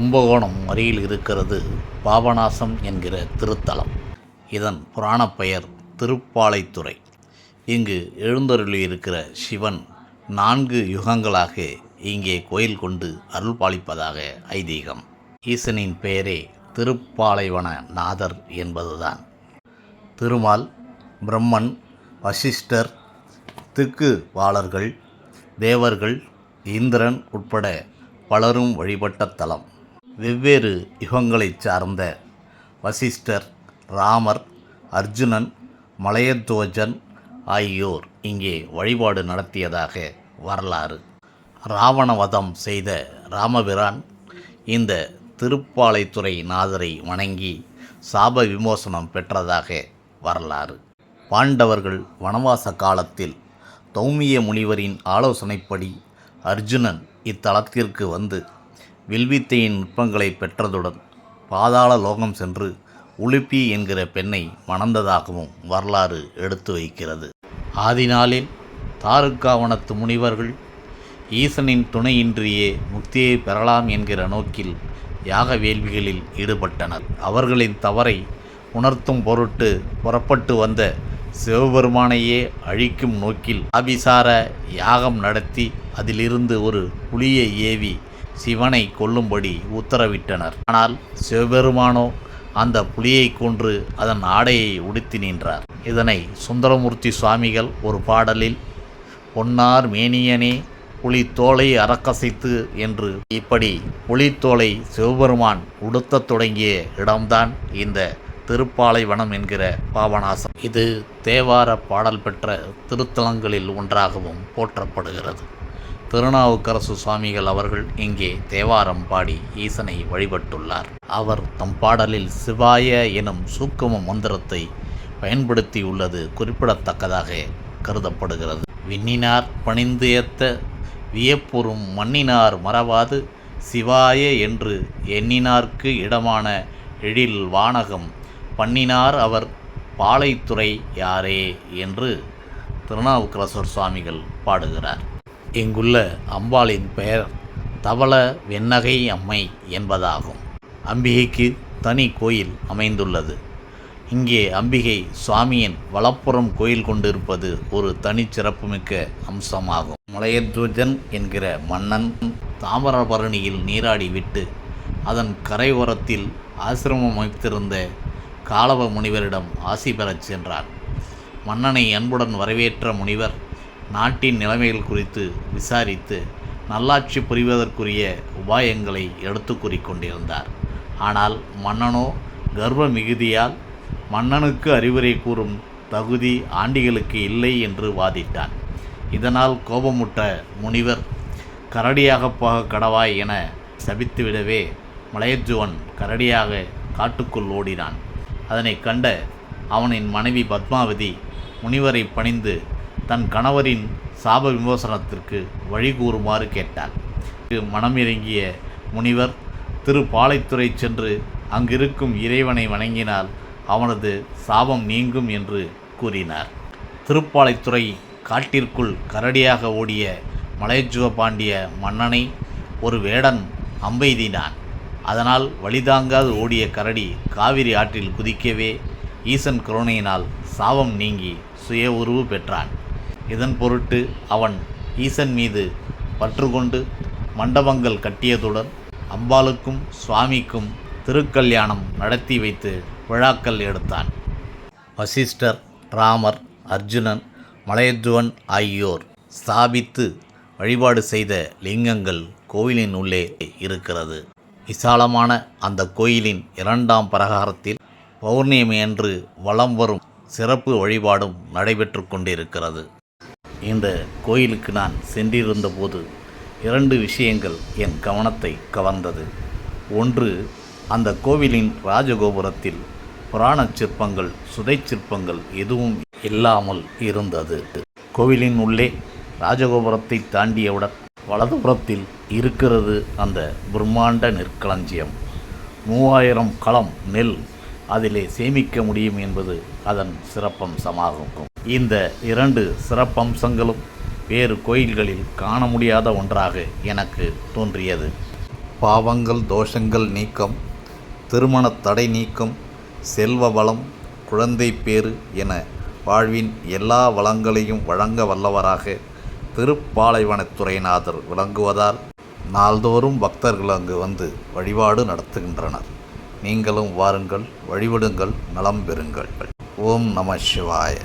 கும்பகோணம் அருகில் இருக்கிறது பாபநாசம் என்கிற திருத்தலம். இதன் புராணப் பெயர் திருப்பாலைத்துறை. இங்கு எழுந்தருளியிருக்கிற சிவன் நான்கு யுகங்களாக இங்கே கோயில் கொண்டு அருள் பாலிப்பதாக ஐதீகம். ஈசனின் பெயரே திருப்பாலைவன நாதர் என்பதுதான். திருமால் பிரம்மன் வசிஷ்டர் திக்குவாளர்கள் தேவர்கள் இந்திரன் உட்பட பலரும் வழிபட்ட தலம். வெவ்வேறு யுகங்களைச் சார்ந்த வசிஷ்டர் ராமர் அர்ஜுனன் மலையத்வஜன் ஆகியோர் இங்கே வழிபாடு நடத்தியதாக வரலாறு. ராவணவதம் செய்த ராமபிரான் இந்த திருப்பாலைத்துறை நாதரை வணங்கி சாப விமோசனம் பெற்றதாக வரலாறு. பாண்டவர்கள் வனவாச காலத்தில் தௌமிய முனிவரின் ஆலோசனைப்படி அர்ஜுனன் இத்தலத்திற்கு வந்து வில்வித்தையின் நுட்பங்களை பெற்றதுடன் பாதாள லோகம் சென்று உலுப்பி என்கிற பெண்ணை மணந்ததாகவும் வரலாறு எடுத்து வைக்கிறது. ஆதிநாளில் தாருக்காவணத்து முனிவர்கள் ஈசனின் துணையின்றியே முக்தியை பெறலாம் என்கிற நோக்கில் யாக வேள்விகளில் ஈடுபட்டனர். அவர்களின் தவறை உணர்த்தும் பொருட்டு புறப்பட்டு வந்த சிவபெருமானையே அழிக்கும் நோக்கில் அபிசார யாகம் நடத்தி அதிலிருந்து ஒரு புலியை ஏவி சிவனை கொல்லும்படி உத்தரவிட்டனர். ஆனால் சிவபெருமானோ அந்த புலியை கொன்று அதன் ஆடையை உடுத்தி நின்றார். இதனை சுந்தரமூர்த்தி சுவாமிகள் ஒரு பாடலில் பொன்னார் மேனியனே புலித்தோலை அறக்கசைத்து என்று இப்படி புலித்தோலை சிவபெருமான் உடுத்தத் தொடங்கிய இடம்தான் இந்த திருப்பாலைவனம் என்கிற பாபநாசம். இது தேவார பாடல் பெற்ற திருத்தலங்களில் ஒன்றாகவும் போற்றப்படுகிறது. திருநாவுக்கரசு சுவாமிகள் அவர்கள் இங்கே தேவாரம் பாடி ஈசனை வழிபட்டுள்ளார். அவர் தம் பாடலில் சிவாய எனும் சூக்கும மந்திரத்தை பயன்படுத்தியுள்ளது குறிப்பிடத்தக்கதாக கருதப்படுகிறது. விண்ணினார் பணிந்து ஏத்த வியப்புறும் மண்ணினார் மறவாது சிவாய என்று எண்ணினார்க்கு இடமான எழில் வானகம் பண்ணினார் அவர் பாலைத்துறை யாரே என்று திருநாவுக்கரசர் சுவாமிகள் பாடுகிறார். இங்குள்ள அம்பாளின் பெயர் தவள வெண்ணகை அம்மை என்பதாகும். அம்பிகைக்கு தனி கோயில் அமைந்துள்ளது. இங்கே அம்பிகை சுவாமியின் வலப்புறம் கோயில் கொண்டிருப்பது ஒரு தனிச்சிறப்புமிக்க அம்சமாகும். மலையத்வஜன் என்கிற மன்னன் தாமிரபரணியில் நீராடி விட்டு அதன் கரையோரத்தில் ஆசிரமம் அமைத்திருந்த காலவ முனிவரிடம் ஆசி பெறச் சென்றார். மன்னனை அன்புடன் வரவேற்ற முனிவர் நாட்டின் நிலைமைகள் குறித்து விசாரித்து நல்லாட்சி புரிவதற்குரிய உபாயங்களை எடுத்து கூறிக்கொண்டிருந்தார். ஆனால் மன்னனோ கர்வ மிகுதியால் மன்னனுக்கு அறிவுரை கூறும் தகுதி ஆண்டிகளுக்கு இல்லை என்று வாதிட்டான். இதனால் கோபமுட்ட முனிவர் கரடியாக போக கடவாய் என சபித்துவிடவே மலையஜுவன் கரடியாக காட்டுக்குள் ஓடினான். அதனை கண்ட அவனின் மனைவி பத்மாவதி முனிவரை பணிந்து தன் கணவரின் சாப விமோசனத்திற்கு வழி கூறுமாறு கேட்டாள். மனமிறங்கிய முனிவர் திருப்பாலைத்துறை சென்று அங்கிருக்கும் இறைவனை வணங்கினால் அவனது சாபம் நீங்கும் என்று கூறினார். திருப்பாலைத்துறை காட்டிற்குள் கரடியாக ஓடிய மலையஜுவ பாண்டிய மன்னனை ஒரு வேடன் அம்பெய்தினான். அதனால் வழிதாங்காது ஓடிய கரடி காவிரி ஆற்றில் குதிக்கவே ஈசன் கருணையினால் சாபம் நீங்கி சுய உருவு பெற்றான். இதன் பொருட்டு அவன் ஈசன் மீது பற்று கொண்டு மண்டபங்கள் கட்டியதுடன் அம்பாளுக்கும் சுவாமிக்கும் திருக்கல்யாணம் நடத்தி வைத்து விழாக்கள் எடுத்தான். வசிஷ்டர் ராமர் அர்ஜுனன் மலையத்துவன் ஆகியோர் ஸ்தாபித்து வழிபாடு செய்த லிங்கங்கள் கோயிலின் உள்ளே இருக்கிறது. விசாலமான அந்த கோயிலின் இரண்டாம் பிரகாரத்தில் பௌர்ணமி அன்று வலம் வரும் சிறப்பு வழிபாடும் நடைபெற்று கொண்டிருக்கிறது. இந்த கோயிலுக்கு நான் சென்றிருந்தபோது இரண்டு விஷயங்கள் என் கவனத்தை கவர்ந்தது. ஒன்று அந்த கோவிலின் ராஜகோபுரத்தில் புராணச் சிற்பங்கள் சுதை சிற்பங்கள் எதுவும் இல்லாமல் இருந்தது. கோவிலின் உள்ளே ராஜகோபுரத்தை தாண்டியவுடன் வலதுபுறத்தில் இருக்கிறது அந்த பிரம்மாண்ட நெற்களஞ்சியம். மூவாயிரம் களம் நெல் அதிலே சேமிக்க முடியும் என்பது அதன் சிறப்பம்சமாகும். இந்த இரண்டு சிறப்பம்சங்களும் வேறு கோயில்களில் காண முடியாத ஒன்றாக எனக்கு தோன்றியது. பாவங்கள் தோஷங்கள் நீக்கம் திருமணத் தடை நீக்கம் செல்வ வளம் குழந்தை பேறு என வாழ்வின் எல்லா வளங்களையும் வழங்க வல்லவராக திருப்பாலைவனத்துறைநாதர் விளங்குவதால் நாள்தோறும் பக்தர்கள் அங்கு வந்து வழிபாடு நடத்துகின்றனர். நீங்களும் வாருங்கள் வழிபடுங்கள் நலம் பெறுங்கள். ஓம் நம சிவாய.